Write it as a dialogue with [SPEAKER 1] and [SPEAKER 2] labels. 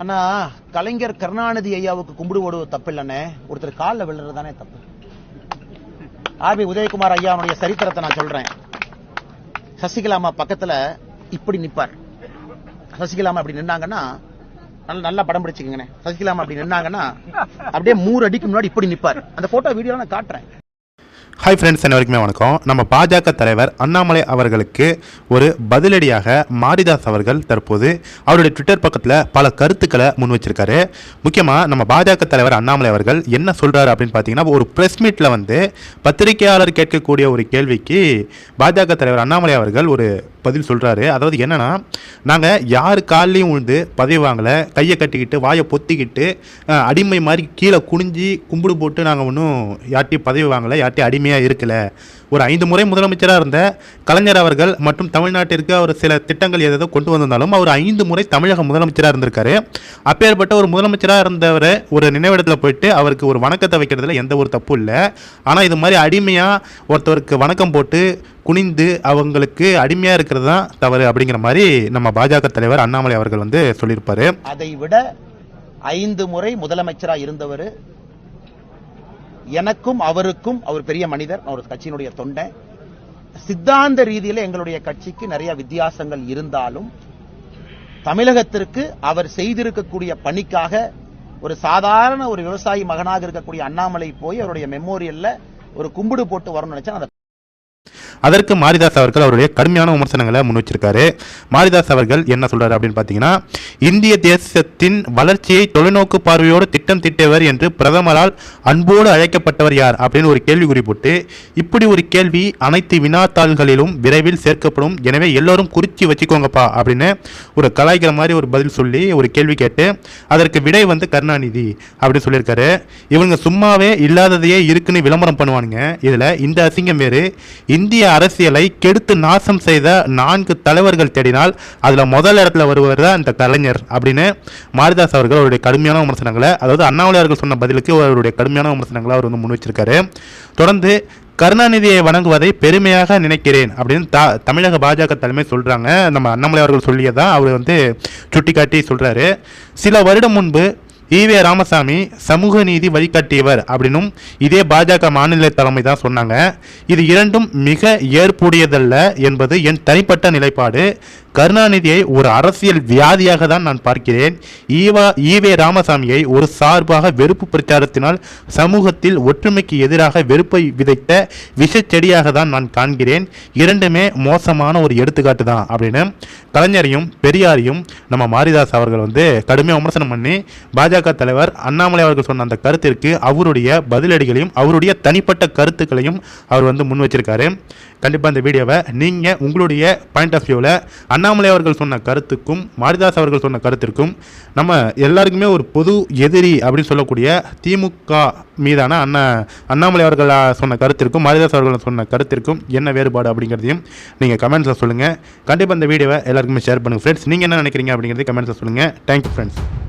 [SPEAKER 1] அண்ணா கலைஞர் கருணாநிதி ஐயாவுக்கு கும்பிடு ஓடுவது தப்பு இல்லைண்ணே ஒருத்தர் காலில் விழுறது தானே தப்பு ஆர்பி உதயகுமார் ஐயாவுடைய சரித்திரத்தை நான் சொல்றேன். சசிகலா அம்மா பக்கத்துல இப்படி நிப்பார். சசிகலா அம்மா அப்படி நின்னாங்கன்னா நல்ல நல்லா படம் பிடிச்சுக்கங்கண்ணே. சசிகலா அம்மா அப்படி நின்னாங்கன்னா அப்படியே மூறு அடிக்கு முன்னாடி இப்படி நிப்பார். அந்த போட்டோ வீடியோ நான் காட்டுறேன்.
[SPEAKER 2] ஹாய் ஃப்ரெண்ட்ஸ் அனைவருக்குமே வணக்கம். நம்ம பாஜக தலைவர் அண்ணாமலை அவர்களுக்கு ஒரு பதிலடியாக மாரிதாஸ் அவர்கள் தற்போது அவருடைய ட்விட்டர் பக்கத்தில் பல கருத்துக்களை முன் வச்சிருக்காரு. முக்கியமாக நம்ம பாஜக தலைவர் அண்ணாமலை அவர்கள் என்ன சொல்கிறாரு அப்படின்னு பார்த்தீங்கன்னா ஒரு ப்ரெஸ் மீட்டில் வந்து பத்திரிகையாளர் கேட்கக்கூடிய ஒரு கேள்விக்கு பாஜக தலைவர் அண்ணாமலை அவர்கள் ஒரு பதில் சொல்கிறாரு அதாவது என்னென்னா நாங்கள் யார் காலையும் உழுந்து பதவி வாங்கலை கையை கட்டிக்கிட்டு வாயை பொத்திக்கிட்டு அடிமை மாதிரி கீழே குனிஞ்சி கும்பிடு போட்டு நாங்கள் ஒன்றும் யார்ட்டையும் பதவி வாங்கலை யார்ட்டையும் அடிமையாக இருக்கல. ஒரு ஐந்து முறை முதலமைச்சராக இருந்த கலைஞர் அவர்கள் மற்றும் தமிழ்நாட்டிற்கு அவர் சில திட்டங்கள் ஏதேதோ கொண்டு வந்திருந்தாலும் அவர் ஐந்து முறை தமிழக முதலமைச்சராக இருந்திருக்காரு. அப்பேற்பட்ட ஒரு முதலமைச்சராக இருந்தவர் ஒரு நினைவிடத்தில் போயிட்டு அவருக்கு ஒரு வணக்கத்தை வைக்கிறதுல எந்த ஒரு தப்பும் இல்லை. ஆனால் இது மாதிரி அடிமையாக ஒருத்தவருக்கு வணக்கம் போட்டு குனிந்து அவங்களுக்கு அடிமையாக இருக்கிறது தான் தவறு அப்படிங்கிற மாதிரி நம்ம பாஜக தலைவர் அண்ணாமலை அவர்கள் வந்து சொல்லியிருப்பாரு.
[SPEAKER 1] அதை விட ஐந்து முறை முதலமைச்சராக இருந்தவர் எனக்கும் அவருக்கும் அவர் பெரிய மனிதர் அவர் கட்சியினுடைய தொண்டை. சித்தாந்த ரீதியில எங்களுடைய கட்சிக்கு நிறைய வித்தியாசங்கள் இருந்தாலும் தமிழகத்திற்கு அவர் செய்திருக்கக்கூடிய பணிக்காக ஒரு சாதாரண ஒரு விவசாயி மகனாக இருக்கக்கூடிய அண்ணாமலை போய் அவருடைய மெமோரியல்ல ஒரு கும்பிடு போட்டு வரணும்னு நினைச்சா
[SPEAKER 2] அதற்கு மாரிதாஸ் அவர்கள் அவருடைய கடுமையான விமர்சனங்களை முன் வச்சிருக்காரு. மாரிதாஸ் அவர்கள் என்ன சொல்றாரு அப்படின்னு பார்த்தீங்கன்னா இந்திய தேசத்தின் வளர்ச்சியை தொலைநோக்கு பார்வையோடு திட்டம் திட்டவர் என்று பிரதமரால் அன்போடு அழைக்கப்பட்டவர் யார் அப்படின்னு ஒரு கேள்வி குறிப்பிட்டு இப்படி ஒரு கேள்வி அனைத்து வினாத்தாள்களிலும் விரைவில் சேர்க்கப்படும். எனவே எல்லோரும் குறிச்சி வச்சுக்கோங்கப்பா அப்படின்னு ஒரு கலாய்க்கிற மாதிரி ஒரு பதில் சொல்லி ஒரு கேள்வி கேட்டு அதற்கு விடை வந்து கருணாநிதி அப்படின்னு சொல்லியிருக்காரு. இவங்க சும்மாவே இல்லாததையே இருக்குன்னு விளம்பரம் பண்ணுவானுங்க. இதுல இந்த அசிங்கம் வேறு. இந்திய அரசியலை கெடுத்து நாசம் செய்த நான்கு தலைவர்கள் தேடினால் அதில் முதல் இடத்துல வருவர் தான் இந்த கலைஞர் அப்படின்னு மாரிதாஸ் அவர்கள் அவருடைய கடுமையான விமர்சனங்களை அதாவது அண்ணாமலையார்கள் சொன்ன பதிலுக்கு அவருடைய கடுமையான விமர்சனங்களை அவர் வந்து முன் வச்சிருக்காரு தொடர்ந்து கருணாநிதியை வணங்குவதை பெருமையாக நினைக்கிறேன் அப்படின்னு த தமிழக பாஜக தலைமை சொல்கிறாங்க நம்ம அண்ணாமலை அவர்கள் சொல்லியதான் அவர் வந்து சுட்டிக்காட்டி சொல்கிறாரு சில வருடம் முன்பு ஈவே ராமசாமி சமூக நீதி வழிகாட்டியவர் அப்படின்னும் இதே பாஜக மாநில தலைமை தான் சொன்னாங்க. இது இரண்டும் மிக ஏற்புடையதல்ல என்பது என் தனிப்பட்ட நிலைப்பாடு. கருணாநிதியை ஒரு அரசியல் வியாதியாக தான் நான் பார்க்கிறேன். ஈவா ஈவே ராமசாமியை ஒரு சார்பாக வெறுப்பு பிரச்சாரத்தினால் சமூகத்தில் ஒற்றுமைக்கு எதிராக வெறுப்பை விதைத்த விஷச்செடியாக தான் நான் காண்கிறேன். இரண்டுமே மோசமான ஒரு எடுத்துக்காட்டு தான் அப்படின்னு கலைஞரையும் பெரியாரையும் நம்ம மாரிதாஸ் அவர்கள் வந்து கடுமையாக விமர்சனம் பண்ணி பாஜக தலைவர் அண்ணாமலை அவர்கள் சொன்ன அந்த கருத்திற்கு அவருடைய பதிலடிகளையும் அவருடைய தனிப்பட்ட கருத்துக்களையும் அவர் வந்து முன் வச்சிருக்காரு கண்டிப்பாக இந்த வீடியோவை நீங்கள் உங்களுடைய பாயிண்ட் ஆஃப் வியூவில் அண்ணா அண்ணாமலை அவர்கள் சொன்ன கருத்துக்கும் மாரிதாஸ் அவர்கள் சொன்ன கருத்திற்கும் நம்ம எல்லாருக்குமே ஒரு பொது எதிரி அப்படின்னு சொல்லக்கூடிய திமுக மீதான அண்ணா அண்ணாமலை அவர்கள் சொன்ன கருத்திற்கும் மாரிதாஸ் அவர்கள் சொன்ன கருத்திற்கும் என்ன வேறுபாடு அப்படிங்கிறதையும் நீங்கள் கமெண்ட்ஸில் சொல்லுங்கள் கண்டிப்பாக இந்த வீடியோவை எல்லாருக்குமே ஷேர் பண்ணுங்கள் ஃப்ரெண்ட்ஸ் நீங்கள் என்ன நினைக்கிறீங்க அப்படிங்கிறதையும் கமெண்ட்ஸில் சொல்லுங்கள் தேங்க்யூ ஃப்ரெண்ட்ஸ்